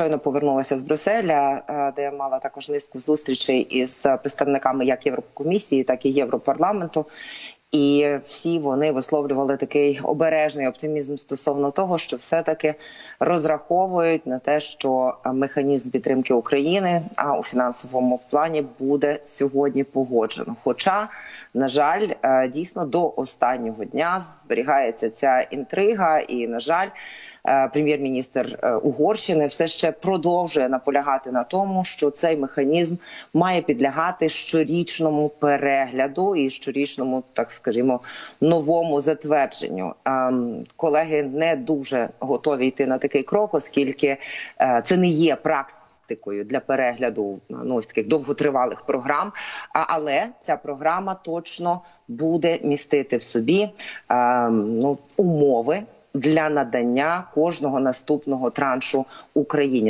щойно повернулася з Брюсселя, е, де я мала також низку зустрічей із представниками як Єврокомісії, так і Європарламенту. І всі вони висловлювали такий обережний оптимізм стосовно того, що все-таки розраховують на те, що механізм підтримки України а у фінансовому плані буде сьогодні погоджено. Хоча, на жаль, е, дійсно до останнього дня зберігається ця інтрига, і на жаль. е, Прем'єр-міністр е, Угорщини все ще продовжує наполягати на тому, що цей механізм має підлягати щорічному перегляду і щорічному, так скажімо, новому затвердженню. Колеги не дуже готові йти на такий крок, оскільки е, це не є практика. Практикою для перегляду ну ось таких довготривалих програм. А але ця програма точно буде містити в собі ем, ну умови для надання кожного наступного траншу Україні.